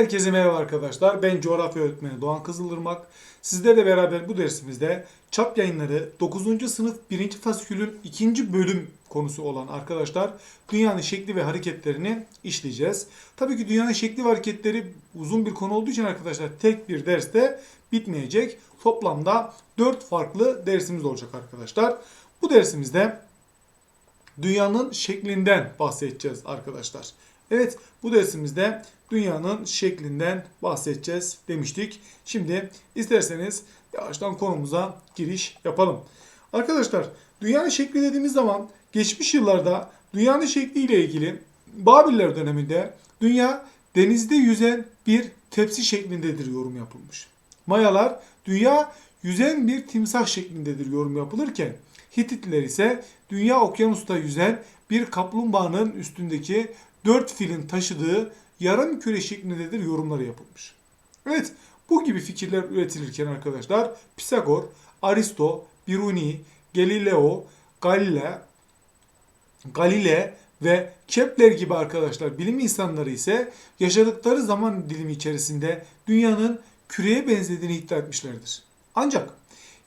Herkese merhaba arkadaşlar. Ben coğrafya öğretmeni Doğan Kızılırmak. Sizlerle beraber bu dersimizde çap yayınları 9. sınıf 1. fasikülün 2. bölüm konusu olan arkadaşlar dünyanın şekli ve hareketlerini işleyeceğiz. Tabii ki dünyanın şekli ve hareketleri uzun bir konu olduğu için arkadaşlar tek bir derste bitmeyecek. Toplamda 4 farklı dersimiz olacak arkadaşlar. Bu dersimizde dünyanın şeklinden bahsedeceğiz arkadaşlar. Evet bu dersimizde dünyanın şeklinden bahsedeceğiz demiştik. Şimdi isterseniz yavaştan konumuza giriş yapalım. Arkadaşlar dünyanın şekli dediğimiz zaman geçmiş yıllarda dünyanın şekliyle ilgili Babiller döneminde dünya denizde yüzen bir tepsi şeklindedir yorum yapılmış. Mayalar dünya yüzen bir timsah şeklindedir yorum yapılırken Hititliler ise dünya okyanusta yüzen bir kaplumbağanın üstündeki dört filin taşıdığı yarım küre şeklindedir yorumları yapılmış. Evet bu gibi fikirler üretilirken arkadaşlar Pisagor, Aristo, Biruni, Galileo, Galile, Galile ve Kepler gibi arkadaşlar bilim insanları ise yaşadıkları zaman dilimi içerisinde dünyanın küreye benzediğini iddia etmişlerdir. Ancak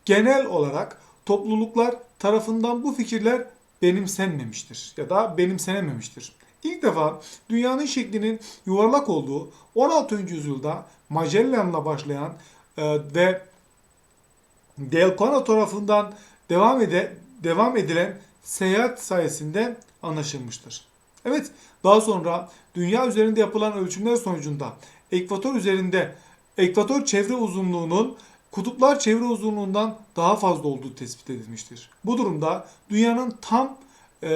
genel olarak topluluklar tarafından bu fikirler benimsenmemiştir ya da benimsenememiştir. İlk defa dünyanın şeklinin yuvarlak olduğu 16. yüzyılda Magellan'la başlayan e, ve Delcano tarafından devam ede devam edilen seyahat sayesinde anlaşılmıştır. Evet, daha sonra dünya üzerinde yapılan ölçümler sonucunda ekvator üzerinde ekvator çevre uzunluğunun kutuplar çevre uzunluğundan daha fazla olduğu tespit edilmiştir. Bu durumda dünyanın tam e,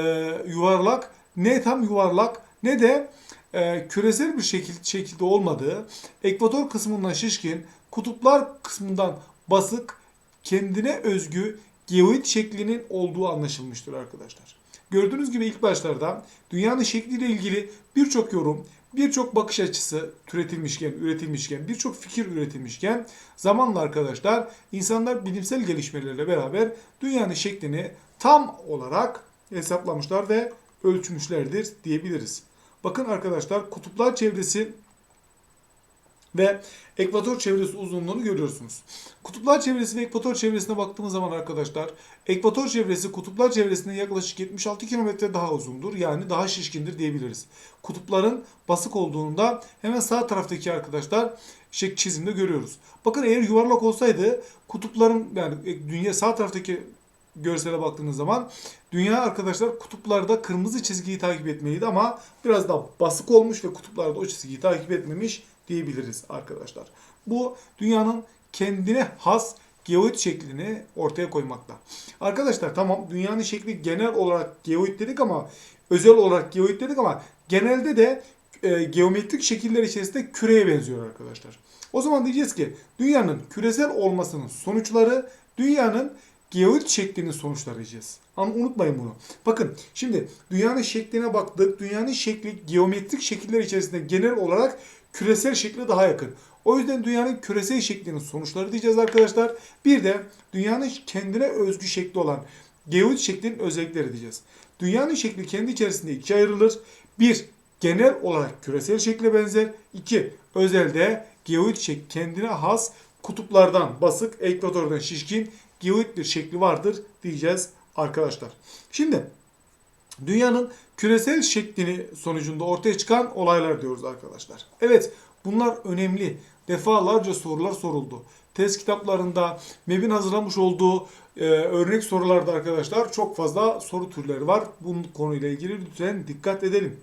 yuvarlak ne tam yuvarlak ne de e, küresel bir şekil, şekilde olmadığı, ekvator kısmından şişkin, kutuplar kısmından basık, kendine özgü geoid şeklinin olduğu anlaşılmıştır arkadaşlar. Gördüğünüz gibi ilk başlarda dünyanın şekliyle ilgili birçok yorum, birçok bakış açısı türetilmişken, üretilmişken, birçok fikir üretilmişken zamanla arkadaşlar insanlar bilimsel gelişmelerle beraber dünyanın şeklini tam olarak hesaplamışlar ve ölçmüşlerdir diyebiliriz. Bakın arkadaşlar kutuplar çevresi ve ekvator çevresi uzunluğunu görüyorsunuz. Kutuplar çevresi ve ekvator çevresine baktığımız zaman arkadaşlar ekvator çevresi kutuplar çevresine yaklaşık 76 kilometre daha uzundur. Yani daha şişkindir diyebiliriz. Kutupların basık olduğunda hemen sağ taraftaki arkadaşlar şek çizimde görüyoruz. Bakın eğer yuvarlak olsaydı kutupların yani dünya sağ taraftaki görsele baktığınız zaman dünya arkadaşlar kutuplarda kırmızı çizgiyi takip etmeliydi ama biraz daha basık olmuş ve kutuplarda o çizgiyi takip etmemiş diyebiliriz arkadaşlar. Bu dünyanın kendine has geoid şeklini ortaya koymakta. Arkadaşlar tamam dünyanın şekli genel olarak geoid dedik ama özel olarak geoid dedik ama genelde de e, geometrik şekiller içerisinde küreye benziyor arkadaşlar. O zaman diyeceğiz ki dünyanın küresel olmasının sonuçları dünyanın geoid şeklinin sonuçları diyeceğiz. Ama unutmayın bunu. Bakın şimdi dünyanın şekline baktık. Dünyanın şekli geometrik şekiller içerisinde genel olarak küresel şekle daha yakın. O yüzden dünyanın küresel şeklinin sonuçları diyeceğiz arkadaşlar. Bir de dünyanın kendine özgü şekli olan geoid şeklinin özellikleri diyeceğiz. Dünyanın şekli kendi içerisinde ikiye ayrılır. Bir, genel olarak küresel şekle benzer. İki, özelde geoid şekli kendine has kutuplardan basık, ekvatordan şişkin geoid bir şekli vardır diyeceğiz arkadaşlar. Şimdi dünyanın küresel şeklini sonucunda ortaya çıkan olaylar diyoruz arkadaşlar. Evet bunlar önemli. Defalarca sorular soruldu. Test kitaplarında MEB'in hazırlamış olduğu e, örnek sorularda arkadaşlar çok fazla soru türleri var. Bu konuyla ilgili lütfen dikkat edelim.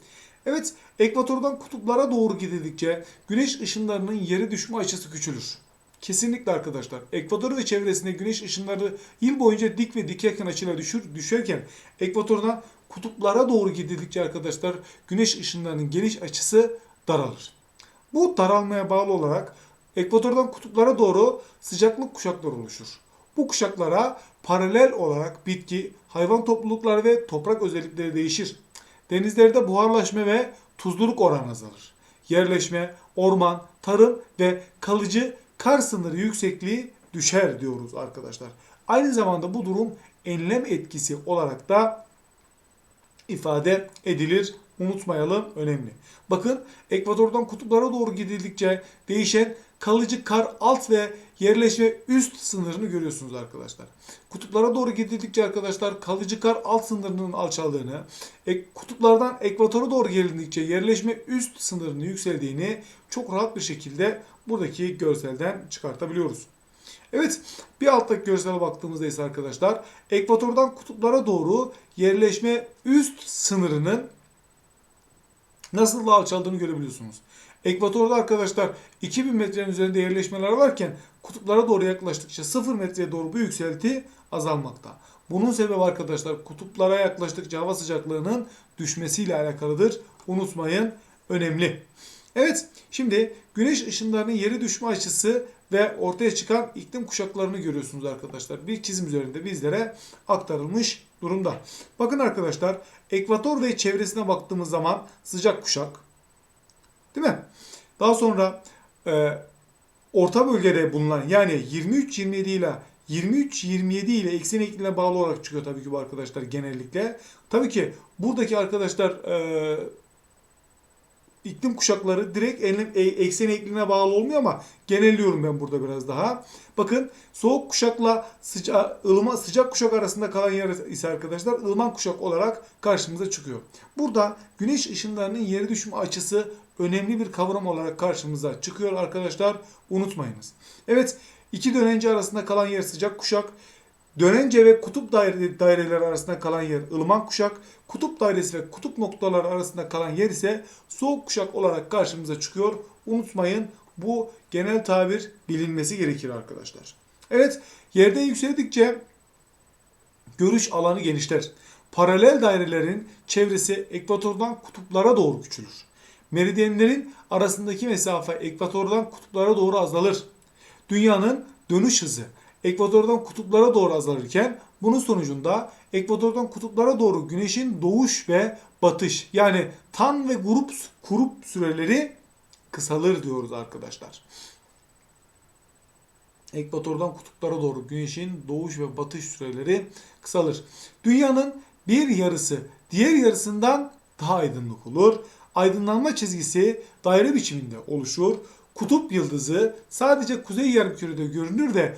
Evet, ekvatordan kutuplara doğru gidildikçe güneş ışınlarının yere düşme açısı küçülür. Kesinlikle arkadaşlar. Ekvator ve çevresinde güneş ışınları yıl boyunca dik ve dikeyken açıyla düşür, düşerken ekvatordan kutuplara doğru gidildikçe arkadaşlar güneş ışınlarının geliş açısı daralır. Bu daralmaya bağlı olarak ekvatordan kutuplara doğru sıcaklık kuşakları oluşur. Bu kuşaklara paralel olarak bitki, hayvan toplulukları ve toprak özellikleri değişir. Denizlerde buharlaşma ve tuzluluk oranı azalır. Yerleşme, orman, tarım ve kalıcı kar sınırı yüksekliği düşer diyoruz arkadaşlar. Aynı zamanda bu durum enlem etkisi olarak da ifade edilir unutmayalım önemli. Bakın ekvatordan kutuplara doğru gidildikçe değişen kalıcı kar alt ve yerleşme üst sınırını görüyorsunuz arkadaşlar. Kutuplara doğru gidildikçe arkadaşlar kalıcı kar alt sınırının alçaldığını, ek, kutuplardan ekvatora doğru gelindikçe yerleşme üst sınırının yükseldiğini çok rahat bir şekilde buradaki görselden çıkartabiliyoruz. Evet bir alttaki görsele baktığımızda ise arkadaşlar ekvatordan kutuplara doğru yerleşme üst sınırının nasıl da alçaldığını görebiliyorsunuz. Ekvatorda arkadaşlar 2000 metrenin üzerinde yerleşmeler varken kutuplara doğru yaklaştıkça 0 metreye doğru bu yükselti azalmakta. Bunun sebebi arkadaşlar kutuplara yaklaştıkça hava sıcaklığının düşmesiyle alakalıdır. Unutmayın önemli. Evet şimdi güneş ışınlarının yeri düşme açısı ve ortaya çıkan iklim kuşaklarını görüyorsunuz arkadaşlar. Bir çizim üzerinde bizlere aktarılmış durumda. Bakın arkadaşlar ekvator ve çevresine baktığımız zaman sıcak kuşak. Değil mi? Daha sonra e, orta bölgede bulunan yani 23-27 ile 23-27 ile eksen ekliğine bağlı olarak çıkıyor tabii ki bu arkadaşlar genellikle. Tabii ki buradaki arkadaşlar e, iklim kuşakları direkt enlem, eksen ekliğine bağlı olmuyor ama genelliyorum ben burada biraz daha. Bakın soğuk kuşakla sıcak, ılıma, sıcak kuşak arasında kalan yer ise arkadaşlar ılıman kuşak olarak karşımıza çıkıyor. Burada güneş ışınlarının yere düşme açısı önemli bir kavram olarak karşımıza çıkıyor arkadaşlar. Unutmayınız. Evet iki dönence arasında kalan yer sıcak kuşak. Dönence ve kutup daire, daireleri arasında kalan yer ılıman kuşak. Kutup dairesi ve kutup noktaları arasında kalan yer ise soğuk kuşak olarak karşımıza çıkıyor. Unutmayın bu genel tabir bilinmesi gerekir arkadaşlar. Evet yerde yükseldikçe görüş alanı genişler. Paralel dairelerin çevresi ekvatordan kutuplara doğru küçülür. Meridyenlerin arasındaki mesafe ekvatordan kutuplara doğru azalır. Dünyanın dönüş hızı ekvatordan kutuplara doğru azalırken bunun sonucunda ekvatordan kutuplara doğru güneşin doğuş ve batış yani tan ve grup kurup süreleri kısalır diyoruz arkadaşlar. Ekvatordan kutuplara doğru güneşin doğuş ve batış süreleri kısalır. Dünyanın bir yarısı diğer yarısından daha aydınlık olur. Aydınlanma çizgisi daire biçiminde oluşur. Kutup yıldızı sadece kuzey yarımkürede görünür de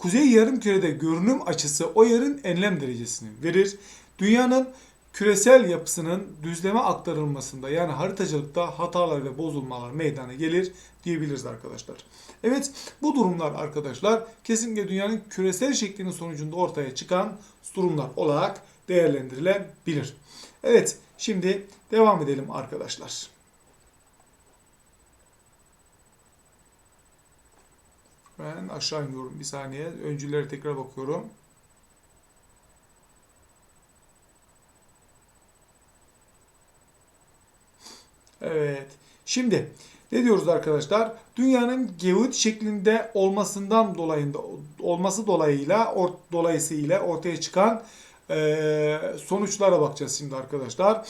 kuzey yarımkürede görünüm açısı o yerin enlem derecesini verir. Dünyanın küresel yapısının düzleme aktarılmasında yani haritacılıkta hatalar ve bozulmalar meydana gelir diyebiliriz arkadaşlar. Evet bu durumlar arkadaşlar kesinlikle dünyanın küresel şeklinin sonucunda ortaya çıkan durumlar olarak değerlendirilebilir. Evet şimdi devam edelim arkadaşlar. Ben aşağı iniyorum bir saniye. Öncüllere tekrar bakıyorum. Evet. Şimdi ne diyoruz arkadaşlar? Dünyanın geoid şeklinde olmasından dolayında olması dolayıyla or, dolayısıyla ortaya çıkan e, sonuçlara bakacağız şimdi arkadaşlar.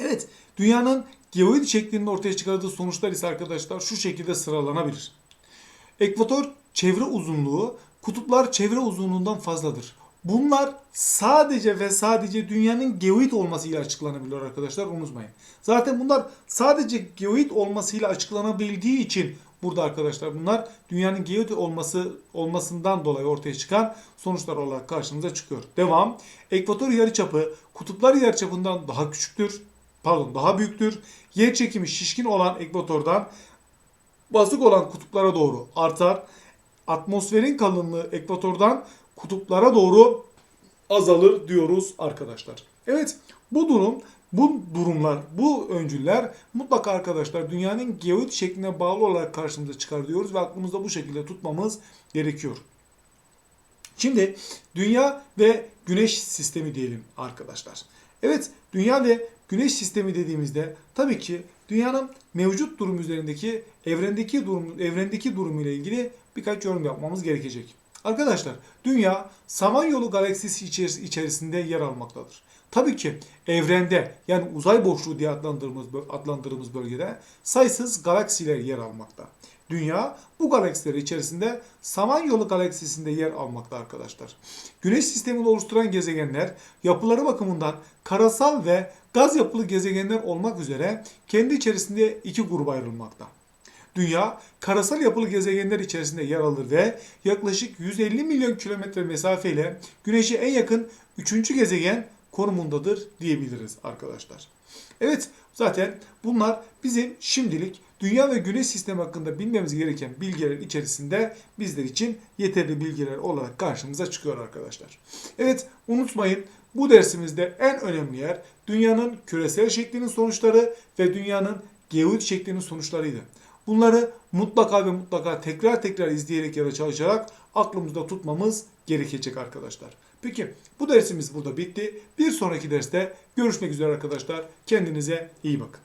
Evet, dünyanın geoid şeklinde ortaya çıkardığı sonuçlar ise arkadaşlar şu şekilde sıralanabilir. Ekvator çevre uzunluğu kutuplar çevre uzunluğundan fazladır. Bunlar sadece ve sadece dünyanın geoid olmasıyla açıklanabiliyor arkadaşlar unutmayın. Zaten bunlar sadece geoid olmasıyla açıklanabildiği için burada arkadaşlar bunlar dünyanın geoid olması olmasından dolayı ortaya çıkan sonuçlar olarak karşımıza çıkıyor. Devam. Ekvator yarıçapı kutuplar yarıçapından daha küçüktür. Pardon daha büyüktür. Yer çekimi şişkin olan ekvatordan basık olan kutuplara doğru artar. Atmosferin kalınlığı ekvatordan kutuplara doğru azalır diyoruz arkadaşlar. Evet bu durum bu durumlar, bu öncüller mutlaka arkadaşlar dünyanın geoid şekline bağlı olarak karşımıza çıkar diyoruz ve aklımızda bu şekilde tutmamız gerekiyor. Şimdi dünya ve güneş sistemi diyelim arkadaşlar. Evet dünya ve güneş sistemi dediğimizde tabii ki dünyanın mevcut durum üzerindeki evrendeki durum evrendeki durumu ile ilgili birkaç yorum yapmamız gerekecek. Arkadaşlar dünya Samanyolu galaksisi içerisinde yer almaktadır. Tabii ki evrende yani uzay boşluğu diye adlandırdığımız, adlandırdığımız bölgede sayısız galaksiler yer almakta. Dünya bu galaksiler içerisinde Samanyolu galaksisinde yer almakta arkadaşlar. Güneş sistemini oluşturan gezegenler yapıları bakımından karasal ve gaz yapılı gezegenler olmak üzere kendi içerisinde iki gruba ayrılmakta. Dünya karasal yapılı gezegenler içerisinde yer alır ve yaklaşık 150 milyon kilometre mesafeyle Güneş'e en yakın 3. gezegen konumundadır diyebiliriz arkadaşlar. Evet zaten bunlar bizim şimdilik Dünya ve Güneş sistemi hakkında bilmemiz gereken bilgiler içerisinde bizler için yeterli bilgiler olarak karşımıza çıkıyor arkadaşlar. Evet unutmayın bu dersimizde en önemli yer dünyanın küresel şeklinin sonuçları ve dünyanın geoid şeklinin sonuçlarıydı. Bunları mutlaka ve mutlaka tekrar tekrar izleyerek ya da çalışarak aklımızda tutmamız gerekecek arkadaşlar. Peki bu dersimiz burada bitti. Bir sonraki derste görüşmek üzere arkadaşlar. Kendinize iyi bakın.